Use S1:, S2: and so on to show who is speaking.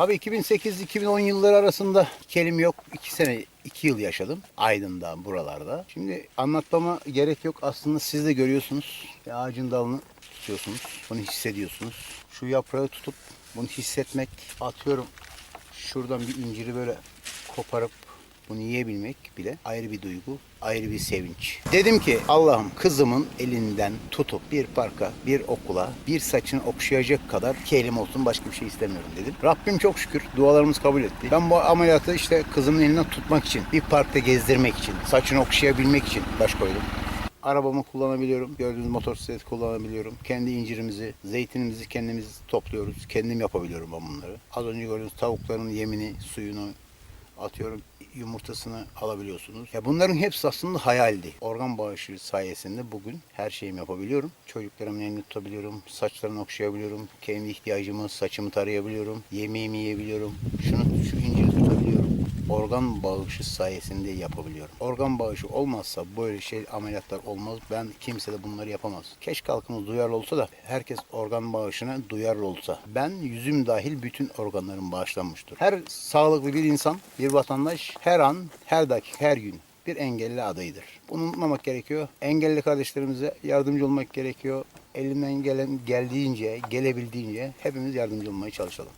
S1: Tabii 2008-2010 yılları arasında kelim yok. 2 sene, 2 yıl yaşadım Aydın'da, buralarda. Şimdi anlatmama gerek yok. Aslında siz de görüyorsunuz. Bir ağacın dalını tutuyorsunuz. Bunu hissediyorsunuz. Şu yaprağı tutup bunu hissetmek. Atıyorum şuradan bir inciri böyle koparıp bunu yiyebilmek bile ayrı bir duygu, ayrı bir sevinç. Dedim ki Allah'ım kızımın elinden tutup bir parka, bir okula, bir saçını okşayacak kadar kelim olsun başka bir şey istemiyorum dedim. Rabbim çok şükür dualarımız kabul etti. Ben bu ameliyatı işte kızımın elinden tutmak için, bir parkta gezdirmek için, saçını okşayabilmek için baş koydum. Arabamı kullanabiliyorum. Gördüğünüz motosiklet kullanabiliyorum. Kendi incirimizi, zeytinimizi kendimiz topluyoruz. Kendim yapabiliyorum ben bunları. Az önce gördüğünüz tavukların yemini, suyunu atıyorum yumurtasını alabiliyorsunuz. Ya bunların hepsi aslında hayaldi. Organ bağışı sayesinde bugün her şeyimi yapabiliyorum. Çocuklarımın elini tutabiliyorum. Saçlarını okşayabiliyorum. Kendi ihtiyacımı, saçımı tarayabiliyorum. Yemeğimi yiyebiliyorum. Şunu, şu inciri tutabiliyorum organ bağışı sayesinde yapabiliyorum. Organ bağışı olmazsa böyle şey ameliyatlar olmaz. Ben kimse de bunları yapamaz. Keşke halkımız duyarlı olsa da herkes organ bağışına duyarlı olsa. Ben yüzüm dahil bütün organlarım bağışlanmıştır. Her sağlıklı bir insan, bir vatandaş her an, her dakika, her gün bir engelli adayıdır. Bunu unutmamak gerekiyor. Engelli kardeşlerimize yardımcı olmak gerekiyor. Elimden gelen geldiğince, gelebildiğince hepimiz yardımcı olmaya çalışalım.